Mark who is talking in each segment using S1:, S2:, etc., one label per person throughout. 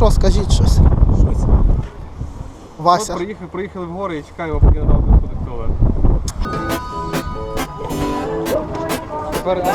S1: що, скажіть щось.
S2: Щось.
S1: Вася.
S2: От приїхали, приїхали в гори і чекаємо, поки надав продуктове. Тепер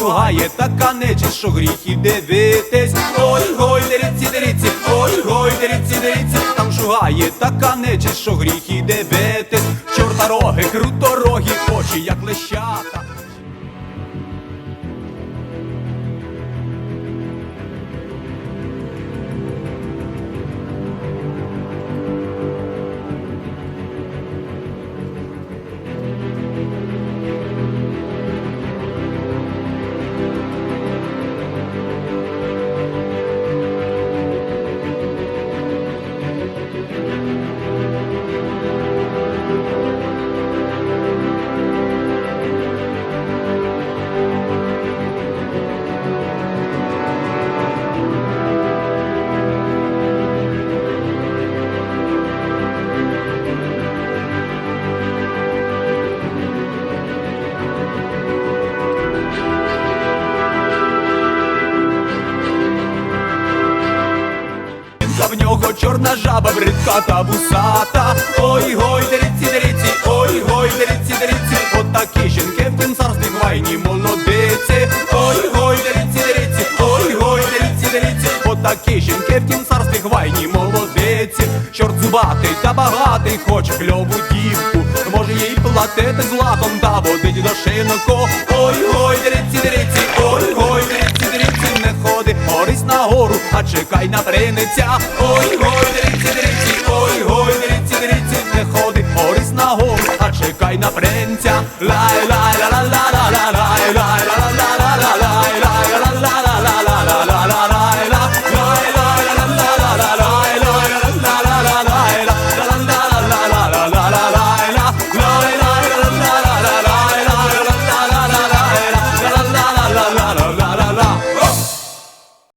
S3: шугає така нечисть, що гріх і дивитись. Ой, гой, деріці, дириці, ой, гой, деріці, деріці, там шугає така нечисть, що гріх і дивитись. Чорта роги, круторогі, очі, як лещата. Чорна жаба, бридка та вусата. Ой, гой, деріці, деріці, ой, гой, деріці, деріці, отакі жінки в царстві хвайні молодиці. Ой, гой, деріці, деріці, ой, гой, деріці, деріці, отакі жінки в тім царстві хвайні молодиці. Чорт зубатий та багатий, хоче кльову дівку. Може їй платити златом та водить до шинку. Ой, гой, деріці, на гору, а чекай на приниця. Ой, гой, деріці, деріці, ой, гой, деріці, деріці, не ходи, горись на гору, а чекай на принця. Лай, лай,